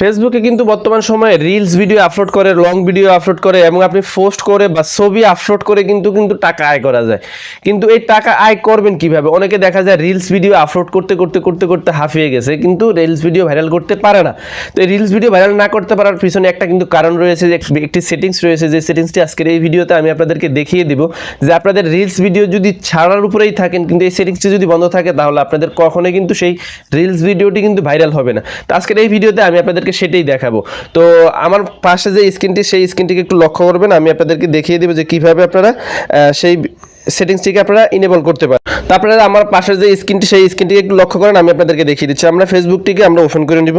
ফেসবুকে কিন্তু বর্তমান সময়ে রিলস ভিডিও আপলোড করে লং ভিডিও আপলোড করে এবং আপনি পোস্ট করে বা ছবি আপলোড করে কিন্তু কিন্তু টাকা আয় করা যায়। কিন্তু এই টাকা আয় করবেন কীভাবে? অনেকে দেখা যায় রিলস ভিডিও আপলোড করতে করতে করতে করতে হাঁফিয়ে গেছে, কিন্তু রিলস ভিডিও ভাইরাল করতে পারে না। তো এই রিলস ভিডিও ভাইরাল না করতে পারার পিছনে একটা কিন্তু কারণ রয়েছে যে, একটি সেটিংস রয়েছে, যে সেটিংসটি আজকের এই ভিডিওতে আমি আপনাদেরকে দেখিয়ে দিব যে, আপনাদের রিলস ভিডিও যদি ছাড়ার উপরেই থাকেন, কিন্তু এই সেটিংসটি যদি বন্ধ থাকে, তাহলে আপনাদের কখনোই কিন্তু সেই রিলস ভিডিওটি কিন্তু ভাইরাল হবে না। তো আজকের এই ভিডিওতে আমি আপনাদেরকে সেটাই দেখাবো। তো আমার পাশে যে স্ক্রিনটি, সেই স্ক্রিনটিকে একটু লক্ষ্য করবেন, আমি আপনাদেরকে দেখিয়ে দেবো যে কীভাবে আপনারা সেই সেটিংসটিকে আপনারা ইনেবল করতে পারেন। তারপরে আমার পাশের যে স্ক্রিনটি, সেই স্ক্রিনটিকে একটু লক্ষ্য করেন, আমি আপনাদেরকে দেখিয়ে দিচ্ছি। আমরা ফেসবুকটিকে আমরা ওপেন করে নিব।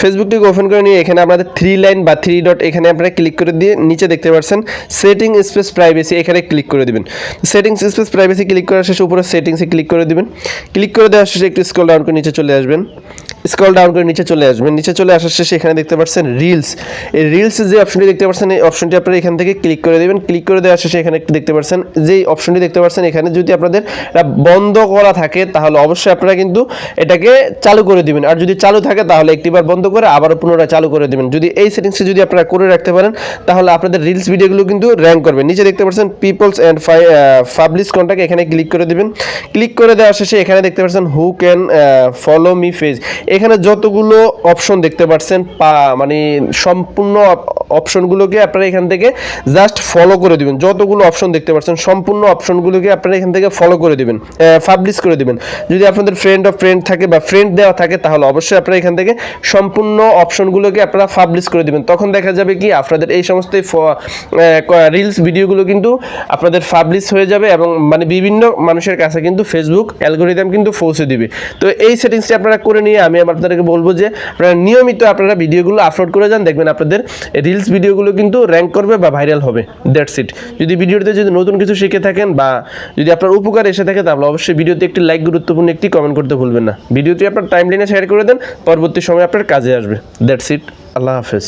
ফেসবুকটিকে ওপেন করে নিয়ে এখানে আপনাদের থ্রি লাইন বা থ্রি ডট এখানে আপনারা ক্লিক করে দিয়ে নিচে দেখতে পাচ্ছেন সেটিং স্পেস প্রাইভেসি এখানে ক্লিক করে দিবেন। সেটিংস স্পেস প্রাইভেসি ক্লিক করার শেষে উপরে সেটিংসে ক্লিক করে দিবেন। ক্লিক করে দেওয়ার শেষে একটু স্ক্রল ডাউন করে নিচে চলে আসবেন। স্ক্রল ডাউন করে নিচে চলে আসবেন। নিচে চলে আসার শেষে এখানে দেখতে পাচ্ছেন রিলস এই রিলস যে অপশনটি দেখতে পাচ্ছেন, এই অপশনটি আপনারা এখান থেকে ক্লিক করে দেবেন। ক্লিক করে দেওয়ার শেষে এখানে দেখতে পাচ্ছেন, যেই অপশনটি দেখতে পাচ্ছেন, এখানে যদি আপনাদের বন্ধ করা থাকে, তাহলে অবশ্যই আপনারা কিন্তু এটাকে চালু করে দিবেন। আর যদি চালু থাকে, তাহলে একটিবার বন্ধ করে আবারও পুনরায় চালু করে দিবেন। যদি এই সেটিংসটি যদি আপনারা করে রাখতে পারেন, তাহলে আপনাদের রিলস ভিডিওগুলো কিন্তু র্যাঙ্ক করবে। নিচে দেখতে পাচ্ছেন পিপলস অ্যান্ড পাবলিশ কন্ট্যাক্ট এখানে ক্লিক করে দিবেন। ক্লিক করে দেওয়ার শেষে এখানে দেখতে পাচ্ছেন who can follow me page এখানে যতগুলো অপশন দেখতে পাচ্ছেন, পা মানে সম্পূর্ণ অপশনগুলোকে আপনারা এখান থেকে জাস্ট ফলো করে দিবেন। যতগুলো অপশন দেখতে পাচ্ছেন, সম্পূর্ণ অপশনগুলোকে আপনারা এখান থেকে ফলো করে দিবেন পাবলিশ করে দিবেন। যদি আপনাদের ফ্রেন্ড অফ ফ্রেন্ড থাকে বা ফ্রেন্ড দেওয়া থাকে, তাহলে অবশ্যই আপনারা এখান থেকে সম্পূর্ণ অপশনগুলোকে আপনারা পাবলিশ করে দিবেন। তখন দেখা যাবে কি, আপনাদের এই সমস্ত রিলস ভিডিওগুলো কিন্তু আপনাদের পাবলিশ হয়ে যাবে এবং মানে বিভিন্ন মানুষের কাছে কিন্তু ফেসবুক অ্যালগোরিদম কিন্তু পৌঁছে দিবে। তো এই সেটিংসটি আপনারা করে নিয়ে আমি আবার আপনাদেরকে বলব যে আপনারা নিয়মিত আপনারা ভিডিওগুলো আপলোড করে যান, দেখবেন আপনাদের রিলস ভিডিওগুলো কিন্তু র্যাঙ্ক করবে বা ভাইরাল হবে দ্যাটস ইট যদি ভিডিওতে যদি নতুন কিছু শিখে থাকেন বা যদি আপনার উপকার এসে থাকে, তাহলে অবশ্যই ভিডিওতে একটি লাইক গুরুত্বপূর্ণ একটি কমেন্ট করতে ভুলবেন না। ভিডিওটি আপনার টাইম লাইনে শেয়ার করে দেন, পরবর্তী সময় আপনার কাজে আসবে দ্যাটস ইট আল্লাহ হাফেজ।